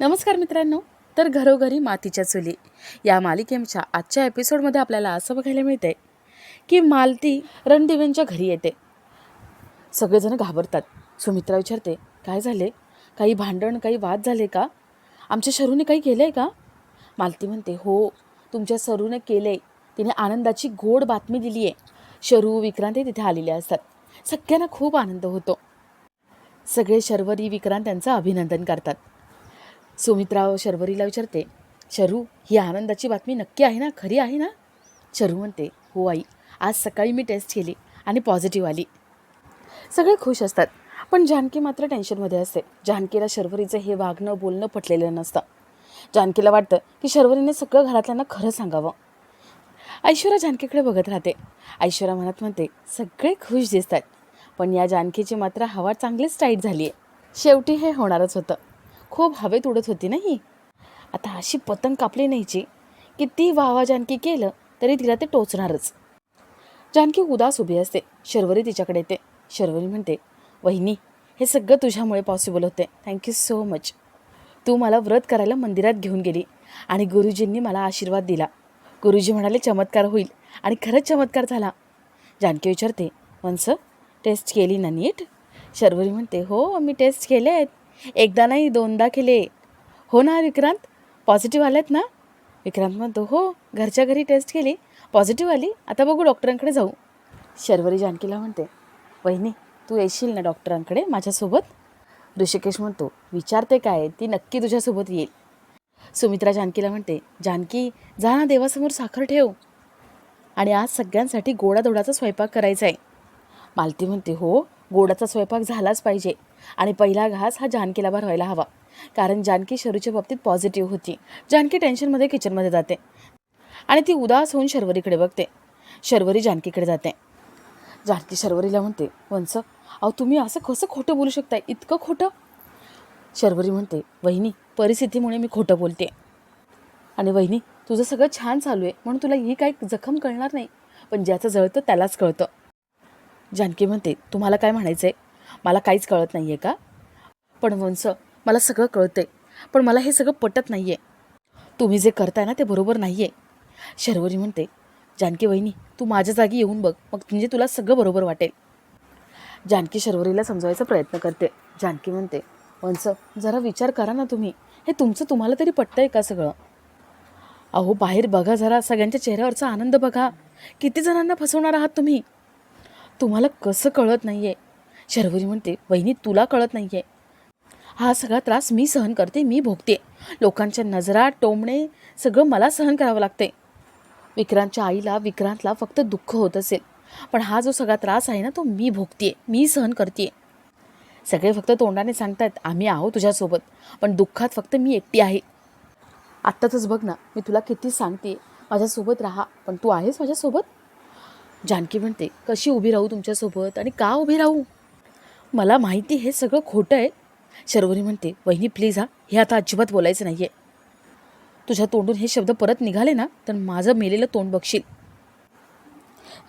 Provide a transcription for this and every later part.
नमस्कार मित्रांनो तर घरोघरी मातीच्या चुली. या मालिकेच्या आजच्या एपिसोडमध्ये आपल्याला असं बघायला मिळते की मालती रणदिव्यांच्या घरी येते. सगळेजण घाबरतात. सुमित्रा विचारते काय झाले? काही भांडण काही वाद झाले का? आमच्या शरूने काही केलं आहे का? मालती म्हणते हो तुमच्या सरूने केलं आहे तिने आनंदाची गोड बातमी दिली आहे शरू विक्रांत हे तिथे आलेले असतात. सगळ्यांना खूप आनंद होतो. सगळे शर्वरी विक्रांत त्यांचं अभिनंदन करतात. सुमित्रा शर्वरीला विचारते शरू ही आनंदाची बातमी नक्की आहे ना? खरी आहे ना? शरू म्हणते हो आई आज सकाळी मी टेस्ट केली आणि पॉझिटिव्ह आली. सगळे खुश असतात पण जानकी मात्र टेन्शनमध्ये असते. जानकीला शर्वरीचं हे वागणं बोलणं पटलेलं नसतं. जानकीला वाटतं की शर्वरीने सगळं घरातल्यांना खरं सांगावं. ऐश्वर्या जानकीकडे बघत राहते. ऐश्वर्या मनात म्हणते सगळे खुश दिसतात पण या जानकीची मात्र हवा चांगलीच टाईट झाली आहे शेवटी हे होणारच होतं. खूप हवेत उडत होती ना ही. आता अशी पतंग कापली नाहीची ती वाहवा जानकी केलं तरी तिला ते टोचणारच. जानकी उदास उभी असते. शर्वरी तिच्याकडे येते. शर्वरी म्हणते वहिनी हे सगळं तुझ्यामुळे पॉसिबल होते. थँक्यू सो मच तू मला व्रत करायला मंदिरात घेऊन गेली आणि गुरुजींनी मला आशीर्वाद दिला. गुरुजी म्हणाले चमत्कार होईल आणि खरंच चमत्कार झाला. जानकी विचारते वंस टेस्ट केली ना नीट? शर्वरी म्हणते हो मी टेस्ट केले आहेत एकदा नाही दोनदा केले. हो ना विक्रांत? पॉझिटिव्ह आलेत ना? विक्रांत म्हणतो हो घरच्या घरी टेस्ट केली. पॉझिटिव्ह आली. आता बघू डॉक्टरांकडे जाऊ. शर्वरी जानकीला म्हणते वहिनी तू येशील ना डॉक्टरांकडे माझ्यासोबत? ऋषिकेश म्हणतो विचारते काय? ती नक्की तुझ्यासोबत येईल. सुमित्रा जानकीला म्हणते जानकी जा ना देवासमोर साखर ठेव. आणि आज सगळ्यांसाठी गोडाधोडाचा स्वयंपाक करायचा आहे मालती म्हणते हो गोडाचा स्वयंपाक झालाच पाहिजे. आणि पहिला घास हा जानकीला भरवायला हवा. कारण जानकी शरूच्या बाबतीत पॉझिटिव्ह होती. जानकी टेन्शनमध्ये किचनमध्ये जाते. आणि ती उदास होऊन शर्वरीकडे बघते. शर्वरी जानकीकडे जाते. जानकी शर्वरीला म्हणते वंस अहो तुम्ही असं कसं खोटं बोलू शकताय? इतकं खोटं? शर्वरी म्हणते वहिनी परिस्थितीमुळे मी खोटं बोलते. आणि वहिनी तुझं सगळं छान चालू आहे. म्हणून तुला ही काही जखम कळणार नाही. पण ज्याचं जळतं त्यालाच कळतं. जानकी म्हणते तुम्हाला काय म्हणायचं आहे मला काहीच कळत नाही आहे का? पण वंस मला सगळं कळतं आहे पण मला हे सगळं पटत नाही आहे तुम्ही जे करताय ना ते बरोबर नाही आहे शर्वरी म्हणते जानकी वहिनी तू माझ्या जागी येऊन बघ मग म्हणजे तुला सगळं बरोबर वाटेल. जानकी शर्वरीला समजवायचा प्रयत्न करते. जानकी म्हणते वंस जरा विचार करा ना तुम्ही. हे तुमचं तुम्हाला तरी पटतं आहे का सगळं? अहो बाहेर बघा जरा सगळ्यांच्या चेहऱ्यावरचा आनंद बघा. किती जणांना फसवणार आहात तुम्ही? तुम्हाला कसं कळत नाही आहे शर्वरी म्हणते वहिनी तुला कळत नाही आहे हा सगळा त्रास मी सहन करते मी भोगते. लोकांच्या नजरा टोमणे सगळं मला सहन करावं लागते. विक्रांतच्या आईला विक्रांतला फक्त दुःख होत असेल. पण हा जो सगळा त्रास आहे ना तो मी भोगते मी सहन करते सगळे फक्त तोंडाने सांगतायत आम्ही आहो तुझ्यासोबत पण दुःखात फक्त मी एकटी आहे. आत्ताच बघ ना मी तुला किती सांगते माझ्यासोबत राहा पण तू आहेस माझ्यासोबत? जानकी म्हणते कशी उभी राहू तुमच्यासोबत आणि का उभी राहू? मला माहिती हे सगळं खोटं आहे. शर्वरी म्हणते वहिनी प्लीज हा हे आता अजिबात बोलायचं नाही आहे तुझ्या तोंडून हे शब्द परत निघाले ना तर माझं मेलेलं तोंड बघशील.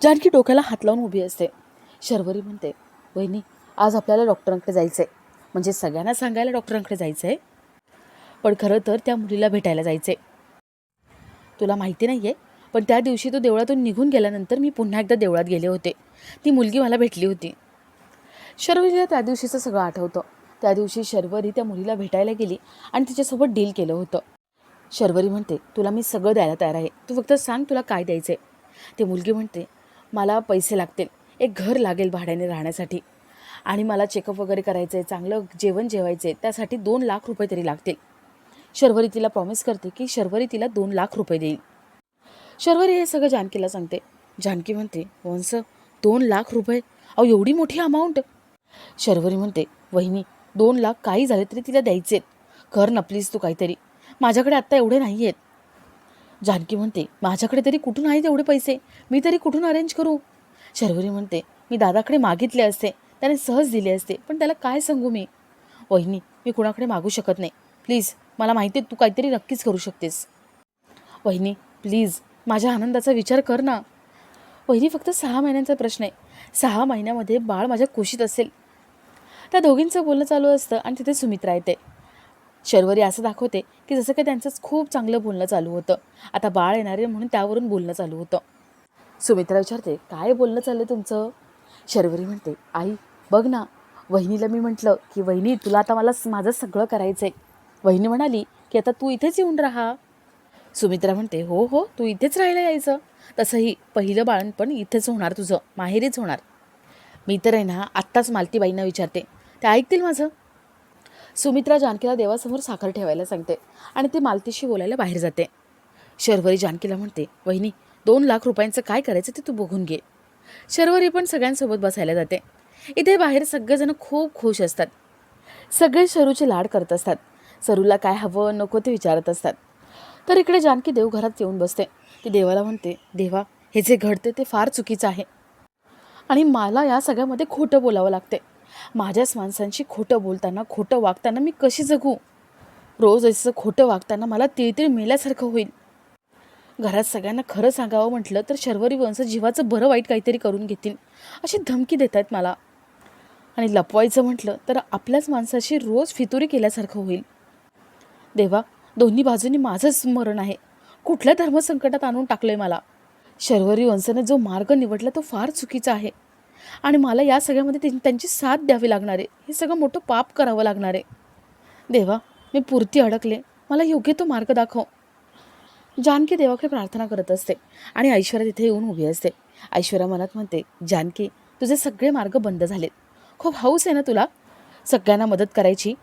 जानकी डोक्याला हात लावून उभी असते. शर्वरी म्हणते वहिनी आज आपल्याला डॉक्टरांकडे जायचं आहे म्हणजे सगळ्यांना सांगायला डॉक्टरांकडे जायचं आहे पण खरं तर त्या मुलीला भेटायला जायचं आहे तुला माहिती नाही आहे पण त्या दिवशी तो देवळातून निघून गेल्यानंतर मी पुन्हा एकदा देवळात गेले होते. ती मुलगी मला भेटली होती. शर्वरीला त्या दिवशीचं सगळं आठवतं. त्या दिवशी शर्वरी त्या मुलीला भेटायला गेली आणि तिच्यासोबत डील केलं होतं. शर्वरी म्हणते तुला मी सगळं द्यायला तयार आहे. तू फक्त सांग तुला काय द्यायचं आहे ती मुलगी म्हणते मला पैसे लागतील. एक घर लागेल भाड्याने राहण्यासाठी. आणि मला चेकअप वगैरे करायचं आहे चांगलं जेवण जेवायचं आहे त्यासाठी दोन लाख रुपये तरी लागतील. शर्वरी तिला प्रॉमिस करते की शर्वरी तिला दोन लाख रुपये देईल. शर्वरी हे सगळं जानकीला सांगते. जानकी म्हणते वंस दोन लाख रुपये? अहो एवढी मोठी अमाऊंट शर्वरी म्हणते वहिनी दोन लाख काही झाले तरी तिला द्यायचे. कर ना प्लीज तू काहीतरी. माझ्याकडे आत्ता एवढे नाही आहेत जानकी म्हणते माझ्याकडे तरी कुठून आहेत एवढे पैसे? मी तरी कुठून अरेंज करू? शर्वरी म्हणते मी दादाकडे मागितले असते. त्याने सहज दिले असते. पण त्याला काय सांगू मी? वहिनी मी कुणाकडे मागू शकत नाही. प्लीज मला माहिती आहे तू काहीतरी नक्कीच करू शकतेस. वहिनी प्लीज माझ्या आनंदाचा विचार कर ना. वहिनी फक्त सहा महिन्यांचा प्रश्न आहे. सहा महिन्यामध्ये बाळ माझ्या कुशीत असेल. त्या दोघींचं बोलणं चालू असतं आणि तिथे सुमित्रा येते. शर्वरी असं दाखवते की जसं काही त्यांचंच खूप चांगलं बोलणं चालू होतं. आता बाळ येणार आहे म्हणून त्यावरून बोलणं चालू होतं. सुमित्रा विचारते काय बोलणं चाललं तुमचं? शर्वरी म्हणते आई बघ ना. वहिनीला मी म्हटलं की वहिनी तुला आता मला माझं सगळं करायचं आहे वहिनी म्हणाली की आता तू इथेच येऊन राहा. सुमित्रा म्हणते हो हो तू इथेच राहायला यायचं. तसंही पहिलं बाळणपण इथेच होणार तुझं माहेरीच होणार. मी तर आहे ना आत्ताच मालतीबाईंना विचारते. ते ऐकतील माझं? सुमित्रा जानकीला देवासमोर साखर ठेवायला सांगते आणि ती मालतीशी बोलायला बाहेर जाते. शर्वरी जानकीला म्हणते वहिनी दोन लाख रुपयांचं काय करायचं ते तू बघून घे. शर्वरी पण सगळ्यांसोबत बसायला जाते. इथे बाहेर सगळेजण खूप खुश असतात. सगळे शरूचे लाड करत असतात. सरूला काय हवं नको ते विचारत असतात. तर इकडे जानकी देवघरात येऊन बसते. ती देवाला म्हणते देवा हे जे घडते ते फार चुकीचं आहे. आणि मला या सगळ्यामध्ये खोटं बोलावं लागते माझ्याच माणसांशी खोटं बोलताना खोटं वागताना मी कशी जगू? रोज असं खोटं वागताना मला तिळतिळ मेल्यासारखं होईल. घरात सगळ्यांना खरं सांगावं म्हटलं तर शर्वरी वंश जीवाचं बरं वाईट काहीतरी करून घेतील अशी धमकी देत आहेत मला. आणि लपवायचं म्हटलं तर आपल्याच माणसाशी रोज फितुरी केल्यासारखं होईल. देवा दोन्ही बाजूनी माझंच स्मरण आहे. कुठल्या धर्मसंकटात आणून टाकलंय मला? शर्वरी वंशाने जो मार्ग निवडला तो फार चुकीचा आहे. आणि मला या सगळ्यामध्ये त्यांची साथ द्यावी लागणार आहे. हे सगळं मोठं पाप करावं लागणार आहे. देवा मी पुरती अडकले. मला योग्य तो मार्ग दाखव. जानकी देवाकडे प्रार्थना करत असते आणि ऐश्वर्या तिथे येऊन उभी असते. ऐश्वर्या मनात म्हणते जानकी तुझे सगळे मार्ग बंद झालेत. खूप हौस आहे ना तुला? सगळ्यांना मदत करायची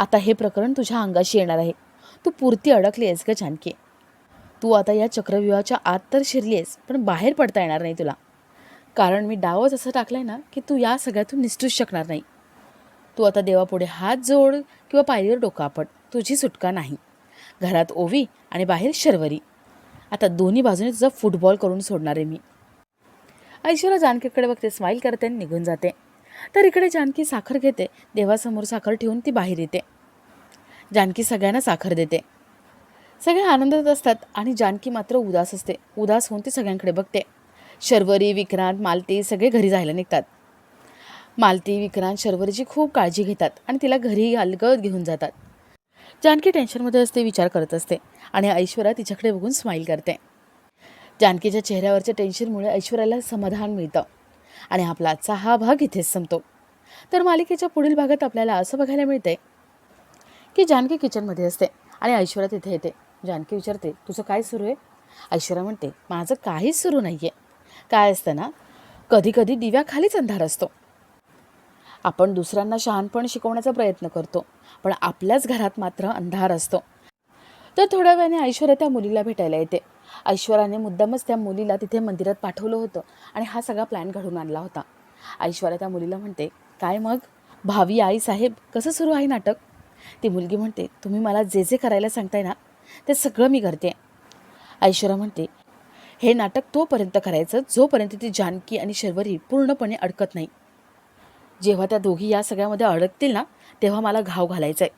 आता हे प्रकरण तुझ्या अंगाशी येणार आहे. तू पुरती अडकली आहेस का जानकी तू आता या चक्रव्यूहाच्या आत तर शिरली आहेस पण बाहेर पडता येणार नाही तुला. कारण मी डावच असं टाकलाय ना की तू या सगळ्यातून निसटूच शकणार नाही. तू आता देवापुढे हात जोड किंवा पायरीवर डोकापट तुझी सुटका नाही. घरात ओवी आणि बाहेर शर्वरी. आता दोन्ही बाजूने तुझा फुटबॉल करून सोडणार आहे मी. ऐश्वर्या जानकीकडे बघते स्माईल करते आणि निघून जाते. तर इकडे जानकी साखर घेते. देवासमोर साखर ठेवून ती बाहेर येते. जानकी सगळ्यांना साखर देते. सगळे आनंदात असतात आणि जानकी मात्र उदास असते. उदास होऊन ती सगळ्यांकडे बघते. शर्वरी विक्रांत मालती सगळे घरी जायला निघतात. मालती विक्रांत शर्वरीची खूप काळजी घेतात आणि तिला घरी अलगद घेऊन जातात. जानकी टेन्शनमध्ये असते विचार करत असते आणि ऐश्वर्या तिच्याकडे बघून स्माईल करते. जानकीच्या चेहऱ्यावरच्या टेन्शनमुळे ऐश्वर्याला समाधान मिळतं. आणि आपला आजचा हा भाग इथेच संपतो. तर मालिकेच्या पुढील भागात आपल्याला असं बघायला मिळते की जानकी किचनमध्ये असते आणि ऐश्वर्या तिथे येते. जानकी विचारते तुझं काय सुरू आहे? ऐश्वर्या म्हणते माझं काहीच सुरू नाही आहे काय असतं ना कधी कधी दिव्याखालीच अंधार असतो. आपण दुसऱ्यांना शहाणपण शिकवण्याचा प्रयत्न करतो पण आपल्याच घरात मात्र अंधार असतो. तर थोड्या वेळाने ऐश्वर्या त्या मुलीला भेटायला येते. ऐश्वर्याने मुद्दामच त्या मुलीला तिथे मंदिरात पाठवलं होतं आणि हा सगळा प्लॅन घडून आणला होता. ऐश्वर्या त्या मुलीला म्हणते काय मग? भावी आई साहेब कसं सुरू आहे नाटक? ती मुलगी म्हणते तुम्ही मला जे जे करायला सांगताय ना ते सगळं मी करते. ऐश्वर्या म्हणते हे नाटक तोपर्यंत करायचं जोपर्यंत ती जानकी आणि शर्वरी पूर्णपणे अडकत नाही. जेव्हा त्या दोघी या सगळ्यामध्ये अडकतील ना तेव्हा मला घाव घालायचा आहे